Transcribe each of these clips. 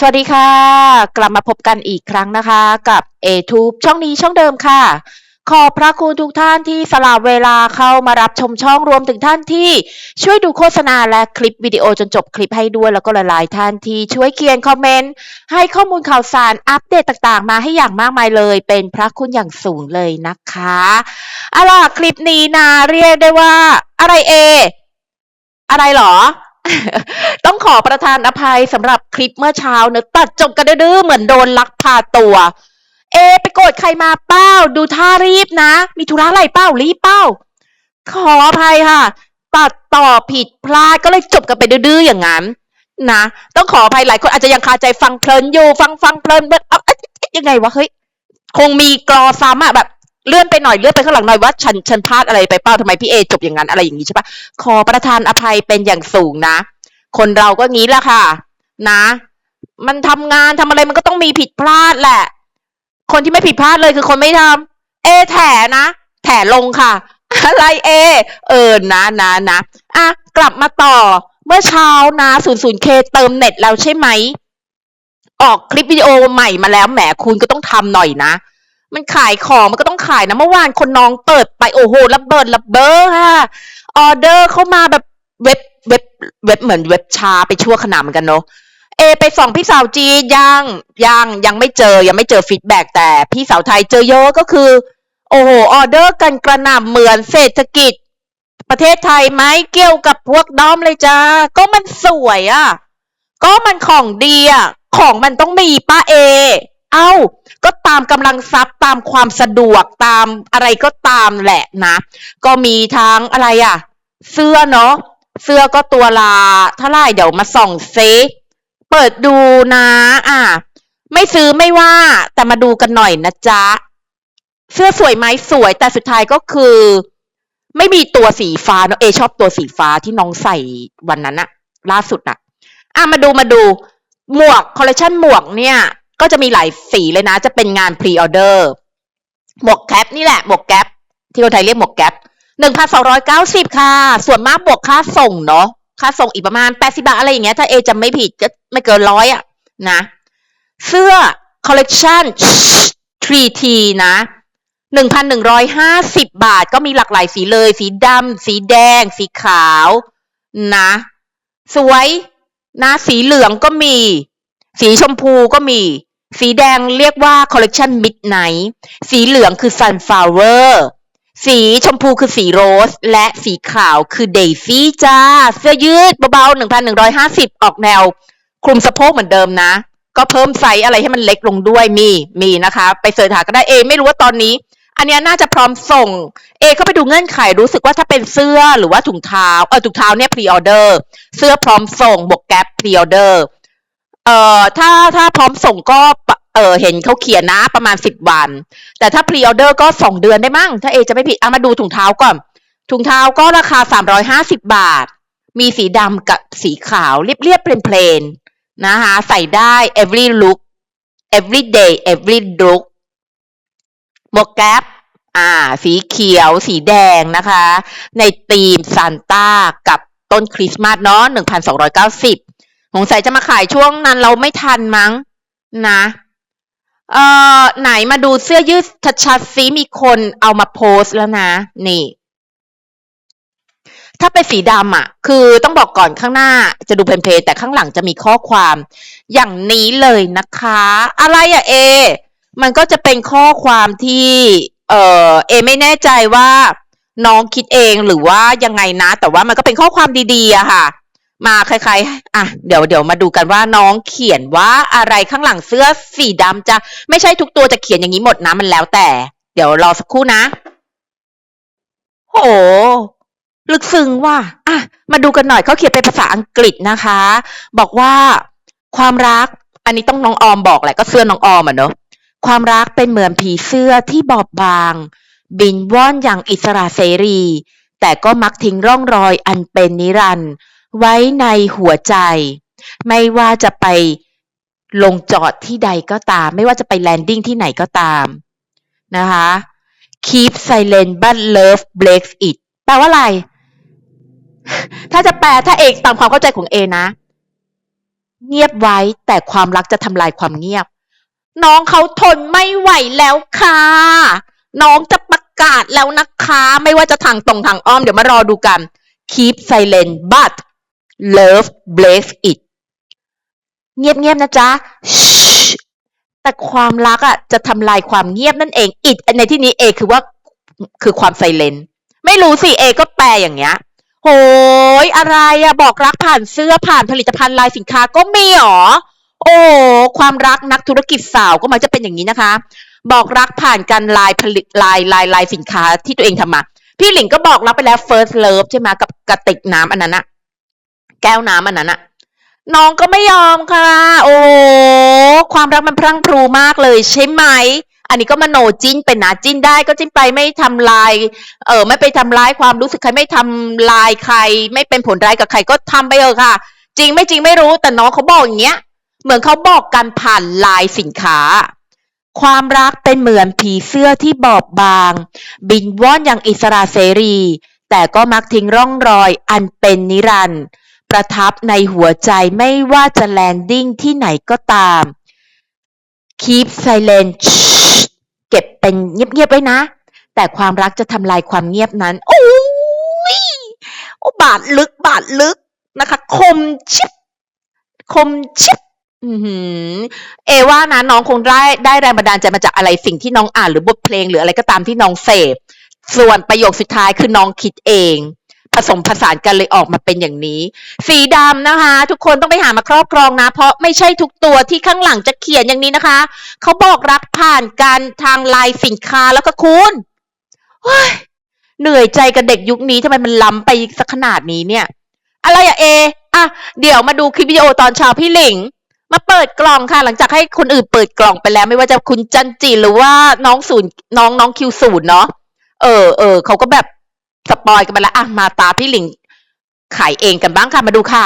สวัสดีค่ะ กลับมาพบกันอีกครั้งนะคะ กับ a t u b e ช่องนี้ช่องเดิมค่ะ ขอบพระคุณทุกท่านที่สละเวลาเข้ามารับชมช่องรวมถึงท่านที่ช่วยดูโฆษณาและคลิปวิดีโอจนจบคลิปให้ด้วยแล้วก็หลายๆ ท่านที่ช่วยเขียนคอมเมนต์ ให้ข้อมูลข่าวสารอัปเดตต่างๆ มาให้อย่างมากมายเลย เป็นพระคุณอย่างสูงเลยนะคะเอาล่ะคลิปนี้นะเรียกได้ว่าอะไรเอ อะไรหรอ ต้องขอประทานอภัยสำหรับคลิปเมื่อเช้าเนอะตัดจบกันดื้อเหมือนโดนลักพาตัว เอ ไปโกรธใครมาเป้า ดูท่ารีบนะ มีธุระอะไรเป้ารีบเป้า ขออภัยค่ะ ตัดต่อผิดพลาดก็เลยจบกันไปดื้อๆอย่างนั้นนะต้องขออภัยหลายคนอาจจะยังคาใจฟังเพลินอยู่ ฟังฟังเพลินเบิดเอ๊ะยังไงวะเฮ้ยคงมีกรอซ้ำอะแบบ เลื่อนไปหน่อยเลื่อนไปข้างหลังหน่อยว่าฉันฉันพลาดอะไรไปเป้าทำไมพี่เอจบอย่างนั้นอะไรอย่างนี้ใช่ปะขอประทานอภัยเป็นอย่างสูงนะ คนเราก็งี้แหละค่ะ นะ มันทำงานทำอะไรมันก็ต้องมีผิดพลาดแหละ คนที่ไม่ผิดพลาดเลยคือคนไม่ทำเอแถนะแถลงค่ะ อะไรเอ เออนะนะนะอะกลับมาต่อเมื่อเช้านะ 00K เติมเน็ตแล้วใช่ไหมออกคลิปวิดีโอใหม่มาแล้วแหมคุณก็ต้องทำหน่อยนะ มันขายของมันก็ต้องขายนะเมื่อวานคนน้องเปิดไปโอ้โหระเบิดระเบ้อค่ะออเดอร์เข้ามาแบบเว็บเว็บเว็บเหมือนเว็บชาไปชั่วขณะเหมือนกันเนาะเอไปส่องพี่สาวจีนยังยังยังไม่เจอยังไม่เจอฟีดแบ็กแต่พี่สาวไทยเจอเยอะก็คือ โอ้โหออเดอร์กันกระหน่ำเหมือนเศรษฐกิจ ประเทศไทยไหมเกี่ยวกับพวกด้อมเลยจ้าก็มันสวยอะ่ะ ก็มันของดีอะ่ะของมันต้องมีป้าเอ เอ้า ก็ตามกำลังทรัพย์ตามความสะดวกตามอะไรก็ตามแหละนะ ก็มีทั้งอะไรอะ่ะ เสื้อเนาะเสื้อก็ตัวละเท่าไรเดี๋ยวมาส่องเซเปิดดูนะ อะ ไม่ซื้อไม่ว่า แต่มาดูกันหน่อยนะจ๊ะ เสื้อสวยไหมสวย แต่สุดท้ายก็คือ ไม่มีตัวสีฟ้าเนอะเอชอบตัวสีฟ้าที่น้องใส่วันนั้นอะล่าสุดอะอะมาดูมาดูหมวกคอลเลคชันหมวกเนี่ย ก็จะมีหลายสีเลยนะ จะเป็นงานพรีออเดอร์หมวกแคปนี่แหละหมวกแก๊ปที่คนไทยเรียกหมวกแก๊ปหนึ่งพันสองร้อยเก้าสิบค่ะ ส่วนมากบวกค่าส่งเนาะค่าส่งอีกประมาณแปดสิบาทอะไรอย่างเงี้ยถ้าเอจำไม่ผิดก็ไม่เกินร้อยอะนะเสื้อคอลเลกชัน 3T นะหนึ่งพันหนึ่งร้อยห้าสิบบาทก็มีหลากหลายสีเลย สีดำสีแดง สีขาวนะ สวยนะ สีเหลืองก็มี สีชมพูก็มี สีแดงเรียกว่าคอลเลกชันมิดไนท์ สีเหลืองคือ sunflower สีชมพูคือสีโรส และสีขาวคือเดซี่จ้า เสื้อยืดเบาๆหนึ่งพันหนึ่งร้อยห้าสิบออกแนว คลุมสะโพกเหมือนเดิมนะ ก็เพิ่มไซส์อะไรให้มันเล็กลงด้วยมี มีนะคะ ไปเสิร์ชหาก็ได้เอ ไม่รู้ว่าตอนนี้ อันนี้น่าจะพร้อมส่ง เอเข้าไปดูเงื่อนไขรู้สึกว่าถ้าเป็นเสื้อหรือว่าถุงเท้า เออถุงเท้าเนี่ยพรีออเดอร์ เสื้อพร้อมส่งบวกแก๊ปพรีออเดอร์ เอ่อถ้าถ้าพร้อมส่งก็เออเห็นเขาเขียนนะประมาณสิบวัน แต่ถ้าพรีออเดอร์ก็สองเดือนได้มั้งถ้าเอจะไม่ผิดเอามาดูถุงเท้าก่อน ถุงเท้าก็ราคาสามร้อยห้าสิบบาท มีสีดำกับสีขาวเรียบๆเพลนๆนะคะใส่ได้ every look every day every look หมวกแก๊ปอ่า สีเขียว สีแดงนะคะ ในธีมซานต้ากับต้นคริสต์มาสเนาะหนึ่งพันสองร้อยเก้าสิบ สงสัยจะมาขายช่วงนั้นเราไม่ทันมั้งนะเอ่อไหนมาดูเสื้อยืดชัดๆซิมีคนเอามาโพสต์แล้วนะ นี่ ถ้าเป็นสีดำอะ คือต้องบอกก่อนข้างหน้าจะดูเพลนๆแต่ข้างหลังจะมีข้อความ อย่างนี้เลยนะคะ อะไรอะเอ มันก็จะเป็นข้อความที่ เออเอ ไม่แน่ใจว่า น้องคิดเองหรือว่ายังไงนะ แต่ว่ามันก็เป็นข้อความดีๆอะค่ะ มาคล้ายๆอะเดี๋ยวเดี๋ยวมาดูกันว่าน้องเขียนว่าอะไรข้างหลังเสื้อสีดำจะไม่ใช่ทุกตัวจะเขียนอย่างนี้หมดนะมันแล้วแต่ เดี๋ยวรอสักครู่นะ โห ลึกซึ้งว่ะอะ มาดูกันหน่อยเขาเขียนเป็นภาษาอังกฤษนะคะ บอกว่าความรัก อันนี้ต้องน้องออมบอกแหละก็เสื้อน้องออมอะเนอะความรักเป็นเหมือนผีเสื้อที่บอบบาง บินว่อนอย่างอิสระเสรี แต่ก็มักทิ้งร่องรอยอันเป็นนิรันดร์ ไว้ในหัวใจ ไม่ว่าจะไปลงจอดที่ใดก็ตาม ไม่ว่าจะไปแลนดิ้งที่ไหนก็ตาม นะคะ keep silent but love breaks it แปลว่าอะไร ถ้าจะแปลถ้าเอกตามความเข้าใจของเอนะ เงียบไว้แต่ความรักจะทำลายความเงียบ น้องเขาทนไม่ไหวแล้วค่ะ น้องจะประกาศแล้วนะคะ ไม่ว่าจะทางตรงทางอ้อม เดี๋ยวมารอดูกัน keep silent but love blaze it เงียบๆนะจ๊ะแต่ความรักอะจะทำลายความเงียบนั่นเอง it ในที่นี้ A คือว่าคือความไซเลนไม่รู้สิ A ก็แปลอย่างเงี้ยโหยอะไรอะบอกรักผ่านเสื้อผ่านผลิตภัณฑ์ลายสินค้าก็มีหรอโอ้ความรักนักธุรกิจสาวก็มักจะเป็นอย่างนี้นะคะ บอกรักผ่านการลายผลิตลายลายลายสินค้าที่ตัวเองทำมา พี่หลิงก็บอกรักไปแล้ว first love ใช่ไหมกับกระติกน้ำอันนั้นอะ ก้วน้ำอันนั้นอะน้องก็ไม่ยอมค่ะ โอ้ความรักมันพรั่งพรูมากเลยใช่ไหม อันนี้ก็มโนจิ้นเป็นนะจิ้นได้ก็จิ้นไปไม่ทำลาย เออไม่ไปทำร้ายความรู้สึกใครไม่ทำลายใคร ไม่เป็นผลร้ายกับใครก็ทำไปเถอะค่ะ จริงไม่จริงไม่รู้แต่น้องเขาบอกอย่างเงี้ย เหมือนเขาบอกกันผ่านลายสินค้า ความรักเป็นเหมือนผีเสื้อที่บอบบาง บินว่อนอย่างอิสระเสรี แต่ก็มักทิ้งร่องรอยอันเป็นนิรันดร์ ประทับในหัวใจไม่ว่าจะแลนดิ้งที่ไหนก็ตาม keep silent เก็บเป็นเงียบๆไว้นะ แต่ความรักจะทำลายความเงียบนั้น โอ้ยโอ้บาดลึกบาดลึกนะคะ คมชิบคมชิบเอว่านะน้องคงได้ได้แรงบันดาลใจมาจากอะไรสิ่งที่น้องอ่านหรือบทเพลงหรืออะไรก็ตามที่น้องเสพส่วนประโยคสุดท้ายคือน้องคิดเอง ผสมผสานกันเลยออกมาเป็นอย่างนี้ สีดำนะคะ ทุกคนต้องไปหามาครอบครองนะ เพราะไม่ใช่ทุกตัวที่ข้างหลังจะเขียนอย่างนี้นะคะ เขาบอกรักผ่านการทางลายสินค้าแล้วก็คุณเหนื่อยใจกับเด็กยุคนี้ทำไมมันล้ำไปสักขนาดนี้เนี่ย อะไรอะเออะเดี๋ยวมาดูคลิปวิดีโอตอนเช้าพี่หลิง มาเปิดกล่องค่ะ หลังจากให้คนอื่นเปิดกล่องไปแล้ว ไม่ว่าจะคุณจันจีหรือว่าน้องศูนย์น้องน้องคิวศูนย์เนาะเออเออเขาก็แบบ สปอยกันไปแล้วอะมาตาพี่หลิงขายเองกันบ้างค่ะ มาดูค่ะ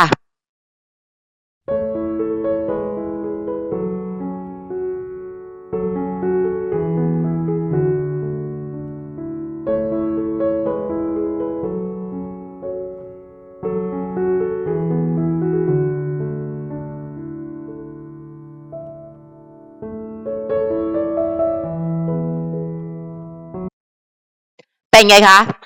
เป็นไงคะ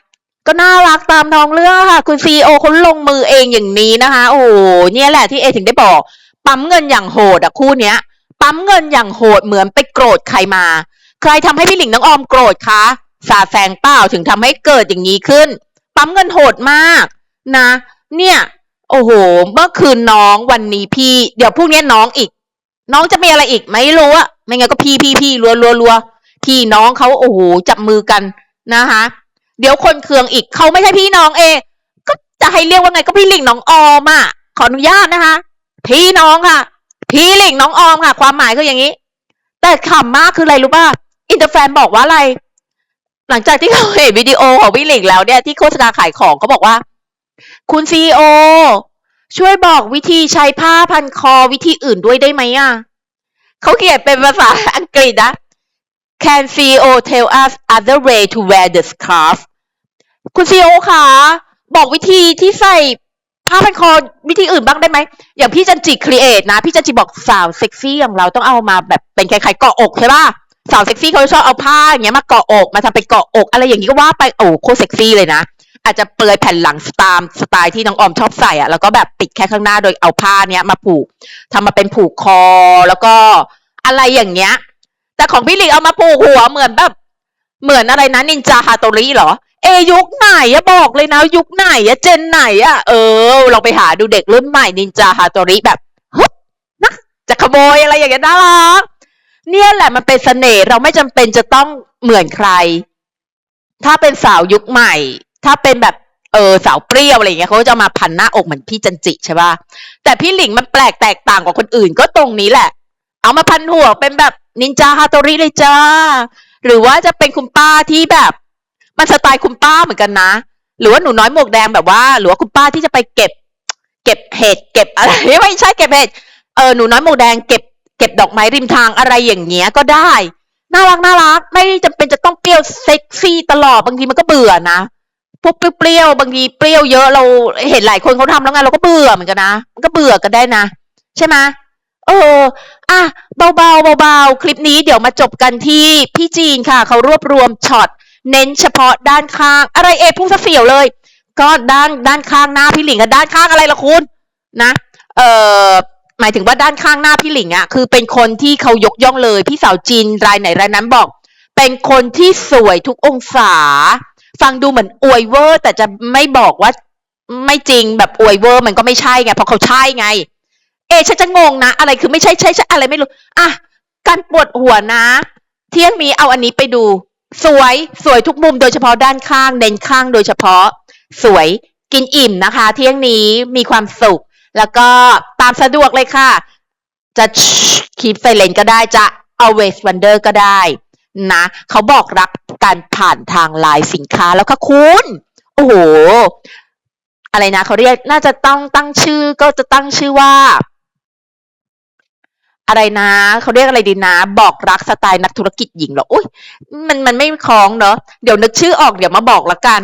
ก็น่ารักตามท้องเรื่องค่ะ คุณซีโอเขาลงมือเองอย่างนี้นะคะ โอ้โหเนี่ยแหละที่เอถึงได้บอก ปั๊มเงินอย่างโหดอะคู่เนี้ย ปั๊มเงินอย่างโหดเหมือนไปโกรธใครมา ใครทำให้พี่หลิงน้องออมโกรธคะสาแสงเปล่าถึงทำให้เกิดอย่างนี้ขึ้น ปั๊มเงินโหดมากนะ เนี่ย โอ้โห เมื่อคืนน้องวันนี้พี่ เดี๋ยวพรุ่งนี้น้องอีก น้องจะมีอะไรอีกไม่รู้อะไม่งั้นก็พี่พี่พี่รัวรัวรัวพี่น้องเขาโอ้โหจับมือกันนะคะ เดี๋ยวคนเคืองอีกเขาไม่ใช่พี่น้องเอง ก็จะให้เรียกว่าไงก็พี่หลิงน้องออมอะขออนุญาตนะคะ พี่น้องค่ะ พี่หลิงน้องออมค่ะ ความหมายคืออย่างนี้ แต่ขำมากคืออะไรรู้ป่ะอินเตอร์แฟนบอกว่าอะไร หลังจากที่เขาเห็นวิดีโอของพี่หลิงแล้วเนี่ยที่โฆษณาขายของเขาบอกว่า คุณซีโอช่วยบอกวิธีใช้ผ้าพันคอวิธีอื่นด้วยได้ไหมอะเขาเขียนเป็นภาษาอังกฤษนะ Can CEO tell us other way to wear the scarf คุณซีโอคะบอกวิธีที่ใส่ผ้าพันคอวิธีอื่นบ้างได้ไหม อย่างพี่จันจิครีเอทนะ พี่จันจิบอกสาวเซ็กซี่อย่างเราต้องเอามาแบบเป็นคล้ายๆเกาะอกใช่ป่ะ สาวเซ็กซี่เขาชอบเอาผ้าอย่างเงี้ยมาเกาะอก มาทำเป็นเกาะอก อะไรอย่างนี้ก็ว่าไปโอ้โคเซ็กซี่เลยนะ อาจจะเปลือยแผ่นหลังสไตล์สไตล์ที่น้องออมชอบใส่อะแล้วก็แบบปิดแค่ข้างหน้าโดยเอาผ้าเนี้ยมาผูกทำมาเป็นผูกคอแล้วก็อะไรอย่างเงี้ย แต่ของพี่หลิงเอามาผูกหัวเหมือนแบบ เหมือนอะไรนะนินจาฮาโตริเหรอ เอยุคไหนอะบอกเลยนะ ยุคไหนอะเจนไหนอะเออลองไปหาดูเด็กรุ่นใหม่นินจาฮาโตริแบบฮึบนะจะขโมยอะไรอย่างเงี้ยน่ารักเนี่ยแหละมันเป็นเสน่ห์เราไม่จำเป็นจะต้องเหมือนใคร ถ้าเป็นสาวยุคใหม่ ถ้าเป็นแบบเออสาวเปรี้ยวอะไรเงี้ยเขาจะมาพันหน้าอกเหมือนพี่จันจิใช่ป่ะแต่พี่หลิงมันแปลกแตกต่างกว่าคนอื่นก็ตรงนี้แหละ เอามาพันหัวเป็นแบบนินจาฮาโตริเลยจ้า หรือว่าจะเป็นคุณป้าที่แบบ มันสไตล์คุณป้าเหมือนกันนะ หรือว่าหนูน้อยหมวกแดงแบบว่า หรือว่าคุณป้าที่จะไปเก็บ เก็บเห็ดเก็บอะไรไม่ใช่เก็บเห็ดเออหนูน้อยหมวกแดงเก็บเก็บดอกไม้ริมทางอะไรอย่างเงี้ยก็ได้ น่ารักน่ารัก ไม่จำเป็นจะต้องเปรี้ยวเซ็กซี่ตลอดบางทีมันก็เบื่อนะพวกเปรี้ยวบางทีเปรี้ยวเยอะเราเห็นหลายคนเขาทำแล้วไงเราก็เบื่อเหมือนกันนะมันก็เบื่อกันได้นะ ใช่ไหม เออ อะ เบาๆเบาๆ คลิปนี้เดี๋ยวมาจบกันที่พี่จีนค่ะ เขารวบรวมช็อต เน้นเฉพาะด้านข้าง อะไรเอะพุ่งซะเสียวเลย ก็ด้านด้านข้างหน้าพี่หลิงกับด้านข้างอะไรล่ะคุณนะ เอ่อหมายถึงว่าด้านข้างหน้าพี่หลิงอะ่ะคือเป็นคนที่เขายกย่องเลย พี่สาวจีนรายไหนรายนั้นบอก เป็นคนที่สวยทุกองศา ฟังดูเหมือนอวยเวอร์ แต่จะไม่บอกว่าไม่จริงแบบอวยเวอร์มันก็ไม่ใช่ไงเพราะเขาใช่ไง เอฉันจะงงนะ อะไรคือไม่ใช่ใช่ใช่อะไรไม่รู้ อะ การปวดหัวนะ เที่ยงนี้เอาอันนี้ไปดู สวยสวยทุกมุมโดยเฉพาะด้านข้างเน้นข้างโดยเฉพาะ สวยกินอิ่มนะคะ เที่ยงนี้มีความสุข แล้วก็ตามสะดวกเลยค่ะ จะคีปไซเลนก็ได้จะ always wonder ก็ได้นะเขาบอกรักการผ่านทางไลน์สินค้าแล้วค่ะคุณ โอ้โห อะไรนะเขาเรียกน่าจะต้องตั้งชื่อก็จะตั้งชื่อว่า อะไรนะเขาเรียกอะไรดีนะ บอกรักสไตล์นักธุรกิจหญิงเหรออุ้ยมันมันไม่คล้องเนาะเดี๋ยวนึกชื่อออกเดี๋ยวมาบอกละกัน